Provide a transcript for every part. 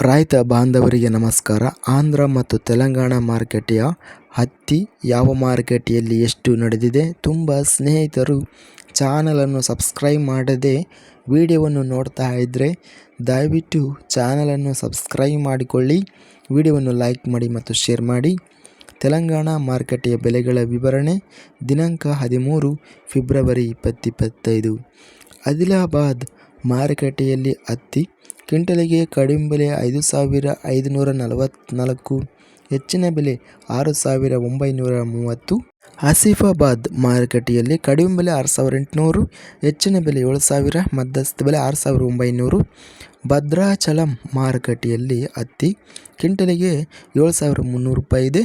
ರೈತ ಬಾಂಧವರಿಗೆ ನಮಸ್ಕಾರ. ಆಂಧ್ರ ಮತ್ತು ತೆಲಂಗಾಣ ಮಾರುಕಟ್ಟೆಯ ಹತ್ತಿ ಯಾವ ಮಾರುಕಟ್ಟೆಯಲ್ಲಿ ಎಷ್ಟು ನಡೆದಿದೆ ತುಂಬ ಸ್ನೇಹಿತರು ಚಾನಲನ್ನು ಸಬ್ಸ್ಕ್ರೈಬ್ ಮಾಡದೆ ವಿಡಿಯೋವನ್ನು ನೋಡ್ತಾ ಇದ್ದರೆ ದಯವಿಟ್ಟು ಚಾನಲನ್ನು ಸಬ್ಸ್ಕ್ರೈಬ್ ಮಾಡಿಕೊಳ್ಳಿ. ವಿಡಿಯೋವನ್ನು ಲೈಕ್ ಮಾಡಿ ಮತ್ತು ಶೇರ್ ಮಾಡಿ. ತೆಲಂಗಾಣ ಮಾರುಕಟ್ಟೆಯ ಬೆಲೆಗಳ ವಿವರಣೆ ದಿನಾಂಕ ಹದಿಮೂರು ಫೆಬ್ರವರಿ ಇಪ್ಪತ್ತಿಪ್ಪತ್ತೈದು ಆದಿಲಾಬಾದ್ ಮಾರುಕಟ್ಟೆಯಲ್ಲಿ ಹತ್ತಿ ಕ್ವಿಂಟಲಿಗೆ ಕಡಿಮೆ ಬೆಲೆ ಐದು ಸಾವಿರ ಐದುನೂರ ನಲವತ್ತ್ನಾಲ್ಕು, ಹೆಚ್ಚಿನ ಬೆಲೆ ಆರು ಸಾವಿರ ಒಂಬೈನೂರ ಮೂವತ್ತು. ಆಸಿಫಾಬಾದ್ ಮಾರುಕಟ್ಟೆಯಲ್ಲಿ ಕಡಿಮೆ ಬೆಲೆ ಆರು ಸಾವಿರ ಎಂಟುನೂರು, ಹೆಚ್ಚಿನ ಬೆಲೆ ಏಳು ಸಾವಿರ, ಮಧ್ಯಸ್ಥ ಬೆಲೆ ಆರು ಸಾವಿರ ಒಂಬೈನೂರು. ಭದ್ರಾಚಲಂ ಮಾರುಕಟ್ಟೆಯಲ್ಲಿ ಹತ್ತಿ ಕ್ವಿಂಟಲಿಗೆ ಏಳು ಸಾವಿರ ಮುನ್ನೂರು ರೂಪಾಯಿ ಇದೆ.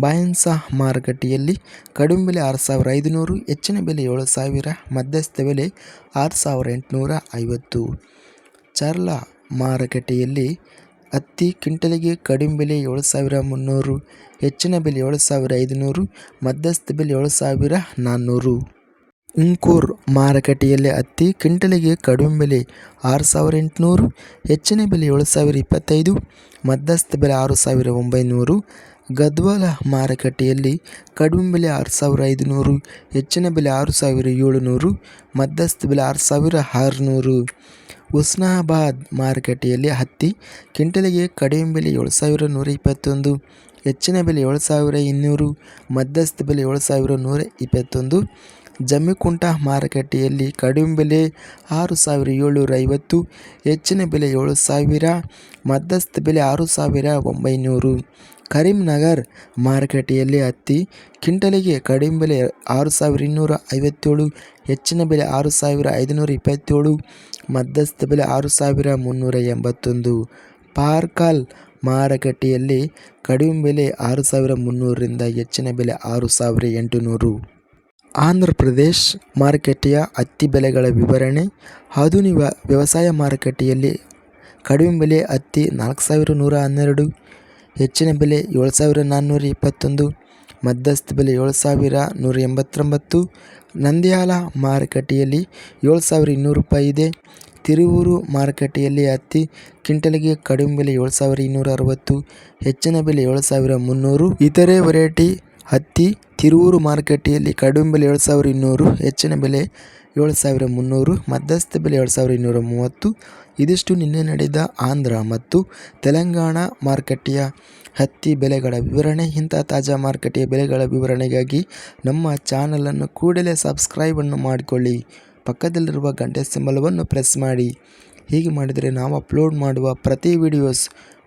ಬಾಯನ್ಸಾ ಮಾರುಕಟ್ಟೆಯಲ್ಲಿ ಕಡಿಮೆ ಬೆಲೆ ಆರು ಸಾವಿರ ಐದುನೂರು, ಹೆಚ್ಚಿನ ಬೆಲೆ ಏಳು ಸಾವಿರ, ಮಧ್ಯಸ್ಥ ಬೆಲೆ ಆರು ಸಾವಿರ ಎಂಟುನೂರ ಐವತ್ತು. ಚರ್ಲಾ ಮಾರುಕಟ್ಟೆಯಲ್ಲಿ ಹತ್ತಿ ಕ್ವಿಂಟಲಿಗೆ ಕಡಿಮೆ ಬೆಲೆ ಏಳು ಸಾವಿರ ಮುನ್ನೂರು, ಹೆಚ್ಚಿನ ಬೆಲೆ ಏಳು ಸಾವಿರ ಐದುನೂರು, ಮಧ್ಯಸ್ಥ ಬೆಲೆ ಏಳು ಸಾವಿರ ನಾನ್ನೂರು. ಇಂಕೂರ್ ಮಾರುಕಟ್ಟೆಯಲ್ಲಿ ಹತ್ತಿ ಕ್ವಿಂಟಲಿಗೆ ಕಡಿಮೆ ಬೆಲೆ ಆರು ಸಾವಿರ ಎಂಟುನೂರು, ಹೆಚ್ಚಿನ ಬೆಲೆ ಏಳು ಸಾವಿರ ಇಪ್ಪತ್ತೈದು, ಮಧ್ಯಸ್ಥ ಬೆಲೆ ಆರು ಸಾವಿರ ಒಂಬೈನೂರು. ಗದ್ವಾಲ ಮಾರುಕಟ್ಟೆಯಲ್ಲಿ ಕಡಿಮೆ ಬೆಲೆ ಆರು ಸಾವಿರ ಐದುನೂರು, ಹೆಚ್ಚಿನ ಬೆಲೆ ಆರು ಸಾವಿರ ಏಳುನೂರು, ಮಧ್ಯಸ್ಥ ಬೆಲೆ ಆರು ಸಾವಿರ ಆರುನೂರು. ಹುಸ್ನಾಬಾದ್ ಮಾರುಕಟ್ಟೆಯಲ್ಲಿ ಹತ್ತಿ, ಕಿಂಟಲಿಗೆ ಕಡಿಮೆ ಬೆಲೆ ಏಳು ಸಾವಿರ ನೂರ ಇಪ್ಪತ್ತೊಂದು, ಹೆಚ್ಚಿನ ಬೆಲೆ ಏಳು ಸಾವಿರ ಇನ್ನೂರು, ಮಧ್ಯಸ್ಥ ಬೆಲೆ ಏಳು ಸಾವಿರ ನೂರ ಇಪ್ಪತ್ತೊಂದು, ಜಮ್ಮಿಕುಂಟ ಮಾರುಕಟ್ಟೆಯಲ್ಲಿ ಕಡಿಮೆ ಬೆಲೆ ಆರು ಸಾವಿರ ಏಳ್ನೂರ ಐವತ್ತು, ಹೆಚ್ಚಿನ ಬೆಲೆ ಏಳು ಸಾವಿರ, ಮಧ್ಯಸ್ಥ ಬೆಲೆ ಆರು ಸಾವಿರ ಒಂಬೈನೂರು. ಕರೀಂನಗರ್ ಮಾರುಕಟ್ಟೆಯಲ್ಲಿ ಹತ್ತಿ, ಕಿಂಟಲಿಗೆ ಕಡಿಮೆ ಬೆಲೆ ಆರು ಸಾವಿರ ಇನ್ನೂರ ಐವತ್ತೇಳು, ಹೆಚ್ಚಿನ ಬೆಲೆ ಆರು ಸಾವಿರ ಐದುನೂರ ಇಪ್ಪತ್ತೇಳು ಮಧ್ಯಸ್ಥ ಬೆಲೆ ಆರು ಸಾವಿರ ಮುನ್ನೂರ ಎಂಬತ್ತೊಂದು. ಪಾರ್ಕಾಲ್ ಮಾರುಕಟ್ಟೆಯಲ್ಲಿ ಕಡಿಮೆ ಬೆಲೆ ಆರು ಸಾವಿರ ಮುನ್ನೂರರಿಂದ ಹೆಚ್ಚಿನ ಬೆಲೆ ಆರು ಸಾವಿರ ಎಂಟುನೂರು. ಆಂಧ್ರ ಪ್ರದೇಶ್ ಮಾರುಕಟ್ಟೆಯ ಹತ್ತಿ ಬೆಲೆಗಳ ವಿವರಣೆ. ಆಧುನಿಕ ವ್ಯವಸಾಯ ಮಾರುಕಟ್ಟೆಯಲ್ಲಿ ಕಡಿಮೆ ಬೆಲೆ ಹತ್ತಿ ನಾಲ್ಕು ಸಾವಿರ ನೂರ ಹನ್ನೆರಡು, ಹೆಚ್ಚಿನ ಬೆಲೆ ಏಳು ಸಾವಿರ ನಾನ್ನೂರ ಇಪ್ಪತ್ತೊಂದು. ಮಧ್ಯಸ್ಥ ಬೆಲೆ ಏಳು ಸಾವಿರ ನೂರ ಎಂಬತ್ತೊಂಬತ್ತು. ನಂದ್ಯಾಲ ಮಾರುಕಟ್ಟೆಯಲ್ಲಿ ಏಳು ಸಾವಿರ ಇನ್ನೂರು ರೂಪಾಯಿ ಇದೆ. ತಿರುವೂರು ಮಾರುಕಟ್ಟೆಯಲ್ಲಿ ಹತ್ತಿ ಕ್ವಿಂಟಲ್ಗೆ ಕಡಿಮೆ ಬೆಲೆ ಏಳು ಸಾವಿರ ಇನ್ನೂರ ಅರವತ್ತು, ಹೆಚ್ಚಿನ ಬೆಲೆ ಏಳು ಸಾವಿರ ಮುನ್ನೂರು. ಇತರೆ ವೆರೈಟಿ ಹತ್ತಿ, ತಿರುವೂರು ಮಾರುಕಟ್ಟೆಯಲ್ಲಿ ಕಡಿಮೆ ಬೆಲೆ ಏಳು ಸಾವಿರ ಇನ್ನೂರು, ಹೆಚ್ಚಿನ ಬೆಲೆ ಏಳು ಸಾವಿರ ಮುನ್ನೂರು, ಮಧ್ಯಸ್ಥ ಬೆಲೆ ಏಳು ಸಾವಿರ ಇನ್ನೂರ ಮೂವತ್ತು, ಇದಿಷ್ಟು ನಿನ್ನೆ ನಡೆದ ಆಂಧ್ರ ಮತ್ತು ತೆಲಂಗಾಣ ಮಾರುಕಟ್ಟೆಯ ಹತ್ತಿ ಬೆಲೆಗಳ ವಿವರಣೆ. ಇಂಥ ತಾಜಾ ಮಾರುಕಟ್ಟೆಯ ಬೆಲೆಗಳ ವಿವರಣೆಗಾಗಿ ನಮ್ಮ ಚಾನಲನ್ನು ಕೂಡಲೇ ಸಬ್ಸ್ಕ್ರೈಬನ್ನು ಮಾಡಿಕೊಳ್ಳಿ. ಪಕ್ಕದಲ್ಲಿರುವ ಗಂಟೆ ಸಿಂಬಲವನ್ನು ಪ್ರೆಸ್ ಮಾಡಿ. ಹೀಗೆ ಮಾಡಿದರೆ ನಾವು ಅಪ್ಲೋಡ್ ಮಾಡುವ ಪ್ರತಿ ವಿಡಿಯೋಸ್